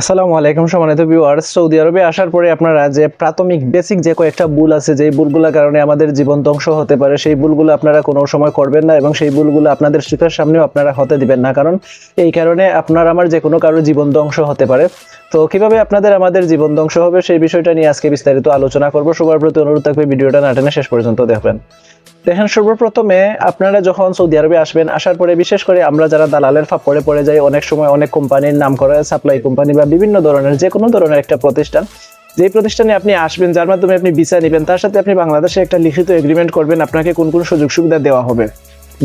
আসসালামু আলাইকুম সম্মানিত ভিউয়ার্স সৌদি আরবে আসার পরে আপনারা যে প্রাথমিক বেসিক যে কয়েকটা ভুল আছে, যেই ভুলগুলোর কারণে আমাদের জীবন ধ্বংস হতে পারে, সেই ভুলগুলো আপনারা কোনো সময় করবেন না এবং সেই ভুলগুলো আপনাদের চোখের সামনেও আপনারা হতে দিবেন না। কারণ এই কারণে আপনার আমার যে কোনো কারোর জীবন ধ্বংস হতে পারে। তো কীভাবে আপনাদের আমাদের জীবন ধ্বংস হবে, সেই বিষয়টা নিয়ে আজকে বিস্তারিত আলোচনা করব। সবার প্রতি অনুরোধ থাকবে ভিডিওটা না টেনে শেষ পর্যন্ত দেখবেন। দেখেন, সর্বপ্রথমে আপনারা যখন সৌদি আরবে আসবেন, আসার পরে বিশেষ করে আমরা যারা দালালের ফাপড়ে পড়ে যাই, অনেক সময় অনেক কোম্পানির নাম করা সাপ্লাই কোম্পানি বা বিভিন্ন ধরনের যে কোনো ধরনের একটা প্রতিষ্ঠান, যেই প্রতিষ্ঠানে আপনি আসবেন, যার মাধ্যমে আপনি ভিসা নেবেন, তার সাথে আপনি বাংলাদেশে একটা লিখিত এগ্রিমেন্ট করবেন, আপনাকে কোন কোন সুযোগ সুবিধা দেওয়া হবে।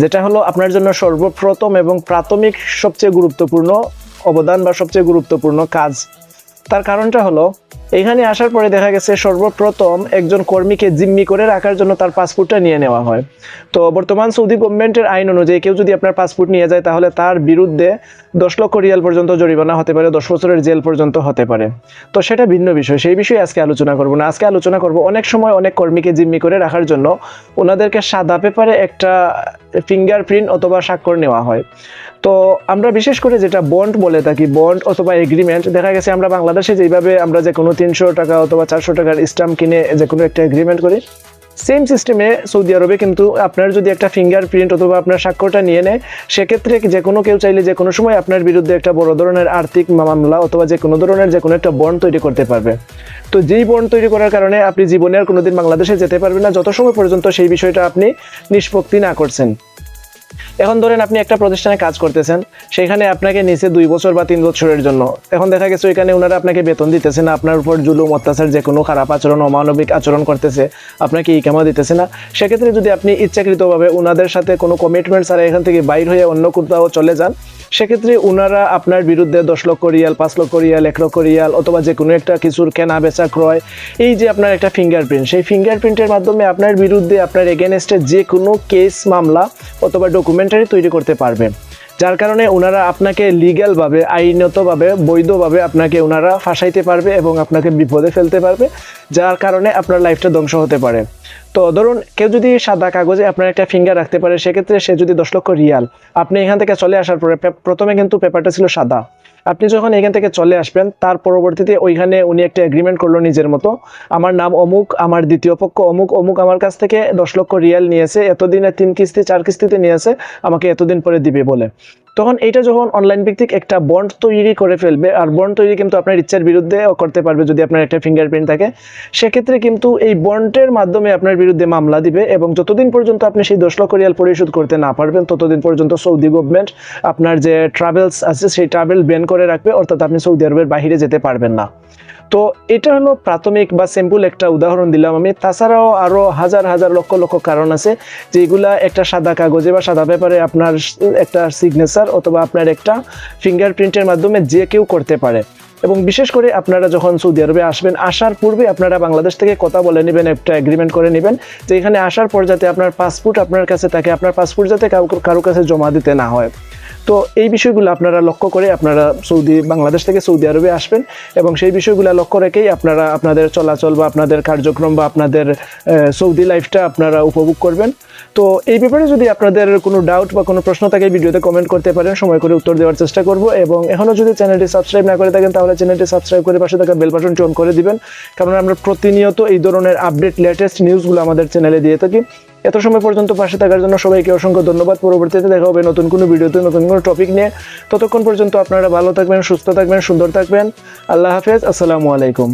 যেটা হলো আপনার জন্য সর্বপ্রথম এবং প্রাথমিক সবচেয়ে গুরুত্বপূর্ণ অবদান বা সবচেয়ে গুরুত্বপূর্ণ কাজ তার কারণটা হলো, এখানে আসার পরে দেখা গেছে সর্বপ্রথম একজন কর্মীকে জিম্মি করে রাখার জন্য তার পাসপোর্টটা নিয়ে নেওয়া হয়। তো বর্তমান সৌদি গভর্নমেন্টের আইন অনুযায়ী কেউ যদি আপনার পাসপোর্ট নিয়ে যায়, তাহলে তার বিরুদ্ধে দশ লক্ষ রিয়াল পর্যন্ত জরিমানা হতে পারে, দশ বছরের জেল পর্যন্ত হতে পারে। তো সেটা ভিন্ন বিষয়, সেই বিষয়ে আজকে আলোচনা করব না। আজকে আলোচনা করব অনেক সময় অনেক কর্মীকে জিম্মি করে রাখার জন্য। ওনাদেরকে সাদা পেপারে একটা ফিঙ্গারপ্রিন্ট অথবা স্বাক্ষর নেওয়া হয়। তো আমরা বিশেষ করে যেটা বন্ড বলে থাকি বন্ড অথবা এগ্রিমেন্ট দেখা গেছে আমরা বাংলাদেশে যেভাবে আমরা যে কোনো তিনশো টাকা অথবা চারশো টাকার স্টাম্প কিনে যে কোনো একটা এগ্রিমেন্ট করি সেম সিস্টেমে সৌদি আরবে কিন্তু আপনার যদি একটা ফিঙ্গার প্রিন্ট অথবা আপনার স্বাক্ষরটা নিয়ে নেয়, সেক্ষেত্রে যে কোনো কেউ চাইলে যে কোনো সময় আপনার বিরুদ্ধে একটা বড় ধরনের আর্থিক মামলা অথবা যে কোনো ধরনের যে কোনো একটা বন্ড তৈরি করতে পারবে। তো যেই বন্ড তৈরি করার কারণে আপনি জীবনে আর কোনোদিন বাংলাদেশে যেতে পারবেন না, যত সময় পর্যন্ত সেই বিষয়টা আপনি নিষ্পত্তি না করছেন। এখন ধরেন আপনি একটা প্রতিষ্ঠানে কাজ করতেছেন, সেখানে আপনাকে নিচে দুই বছর বা তিন বছরের জন্য। এখন দেখা গেছে ওইখানে ওনারা আপনাকে বেতন দিতেছে না, আপনার উপর জুলুম, অত্যাচার, যে কোনো খারাপ আচরণ, অমানবিক আচরণ করতেছে, আপনাকে ইকামা দিতেছে না। সেক্ষেত্রে যদি আপনি ইচ্ছাকৃতভাবে ওনাদের সাথে কোনো কমিটমেন্ট ছাড়া এখান থেকে বাইর হয়ে অন্য কোথাও চলে যান, সেক্ষেত্রে ওনারা আপনার বিরুদ্ধে দশ লক্ষ রিয়াল, পাঁচ লক্ষ রিয়াল, এক লক্ষ রিয়াল অথবা যে কোনো একটা কিছুর কেনা বেচা ক্রয়, এই যে আপনার একটা ফিঙ্গারপ্রিন্ট সেই ফিঙ্গারপ্রিন্টের মাধ্যমে আপনার বিরুদ্ধে, আপনার এগেনস্টে যে কোনো কেস মামলা অথবা ডকুমেন্টারি তৈরি করতে পারবে। যার কারণে ওনারা আপনাকে লিগ্যালভাবে আইনতভাবে, বৈধভাবে আপনাকে ওনারা ফাঁসাইতে পারবে এবং আপনাকে বিপদে ফেলতে পারবে, যার কারণে আপনার লাইফটা ধ্বংস হতে পারে। তো ধরুন কেউ যদি সাদা কাগজে আপনার একটা ফিঙ্গার রাখতে পারে, সেক্ষেত্রে সে যদি দশ লক্ষ রিয়াল, আপনি এখান থেকে চলে আসার পরে প্রথমে কিন্তু পেপারটা ছিল সাদা। আপনি যখন এখান থেকে চলে আসবেন, তার পরবর্তীতে ওইখানে উনি একটা এগ্রিমেন্ট করল নিজের মতো। আমার নাম অমুক, আমার দ্বিতীয় পক্ষ অমুক অমুক আমার কাছ থেকে দশ লক্ষ রিয়াল নিয়েছে, এতদিনে তিন কিস্তি, চার কিস্তিতে নিয়েছে, আমাকে এতদিন পরে দিবে বলে। তখন এটা যখন অনলাইন ভিত্তিক একটা বন্ড তৈরি করে ফেলবে, আর বন্ড তৈরি কিন্তু আপনার ইচ্ছার বিরুদ্ধে করতে পারবে যদি আপনার একটা ফিঙ্গারপ্রিন্ট থাকে, সেক্ষেত্রে কিন্তু এই বন্ডের মাধ্যমে আপনার বিরুদ্ধে মামলা দিবে এবং যতদিন পর্যন্ত আপনি সেই দশ লক্ষ রিয়াল পরিশোধ করতে না পারবেন, ততদিন পর্যন্ত সৌদি গভর্নমেন্ট আপনার যে ট্রাভেলস আছে, সেই ট্রাভেল ব্যান করে রাখবে, অর্থাৎ আপনি সৌদি আরবের বাইরে যেতে পারবেন না। তো এটা হলো প্রাথমিক বা সিম্পল একটা উদাহরণ দিলাম আমি। তাছাড়াও আরও হাজার হাজার লক্ষ লক্ষ কারণ আছে, যেগুলা একটা সাদা কাগজে বা সাদা পেপারে আপনার একটা সিগনেচার অথবা আপনার একটা ফিঙ্গারপ্রিন্টের মাধ্যমে যে কেউ করতে পারে। এবং বিশেষ করে আপনারা যখন সৌদি আরবে আসবেন, আসার পূর্বে আপনারা বাংলাদেশ থেকে কথা বলে নেবেন, একটা এগ্রিমেন্ট করে নেবেন যে এখানে আসার পর যাতে আপনার পাসপোর্ট আপনার কাছে থাকে, আপনার পাসপোর্ট যাতে কারও কাছে জমা দিতে না হয়। তো এই বিষয়গুলো আপনারা লক্ষ্য করে আপনারা সৌদি, বাংলাদেশ থেকে সৌদি আরবে আসবেন এবং সেই বিষয়গুলো লক্ষ্য রেখেই আপনারা আপনাদের চলাচল বা আপনাদের কার্যক্রম বা আপনাদের সৌদি লাইফটা আপনারা উপভোগ করবেন। তো এই ব্যাপারে যদি আপনাদের কোনো ডাউট বা কোনো প্রশ্ন থাকে ভিডিওতে কমেন্ট করতে পারেন। সময় করে উত্তর দেওয়ার চেষ্টা করব এবং এখনও যদি চ্যানেলটি সাবস্ক্রাইব না করে থাকেন, তাহলে চ্যানেলটি সাবস্ক্রাইব করে পাশে থাকা বেল বাটনটি অন করে দিবেন। কারণ আমরা প্রতিনিয়ত এই ধরনের আপডেট লেটেস্ট নিউজগুলো আমাদের চ্যানেলে দিয়ে থাকি। এত সময় পর্যন্ত পাশে থাকার জন্য সবাইকে অসংখ্য ধন্যবাদ। পরবর্তীতে দেখা হবে নতুন কোনো ভিডিওতে, নতুন কোনো টপিক নিয়ে। ততক্ষণ পর্যন্ত আপনারা ভালো থাকবেন, সুস্থ থাকবেন, সুন্দর থাকবেন। আল্লাহ হাফেজ, আসসালামু আলাইকুম।